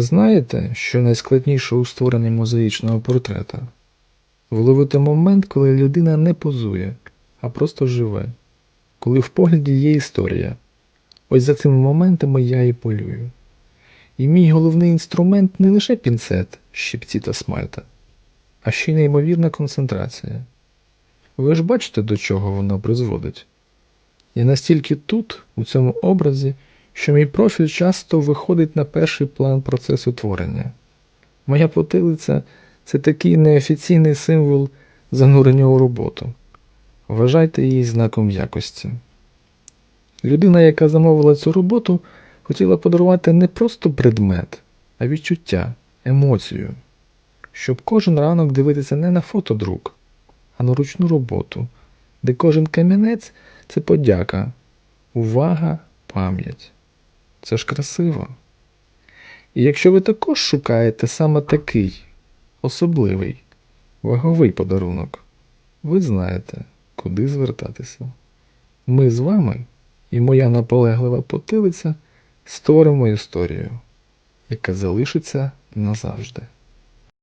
Знаєте, що найскладніше у створенні мозаїчного портрета? Вловити момент, коли людина не позує, а просто живе, коли в погляді є історія. Ось за цими моментами я і полюю. І мій головний інструмент не лише пінцет, щипці та смальта, а ще й неймовірна концентрація. Ви ж бачите, до чого вона призводить? Я настільки тут, у цьому образі, що мій профіль часто виходить на перший план процесу творення. Моя потилиця це такий неофіційний символ занурення у роботу. Вважайте її знаком якості. Людина, яка замовила цю роботу, хотіла подарувати не просто предмет, а відчуття, емоцію, щоб кожен ранок дивитися не на фотодрук, а на ручну роботу, де кожен камінець це подяка, увага, пам'ять. Це ж красиво. І якщо ви також шукаєте саме такий особливий ваговий подарунок, ви знаєте, куди звертатися. Ми з вами і моя наполеглива потилиця створимо історію, яка залишиться назавжди.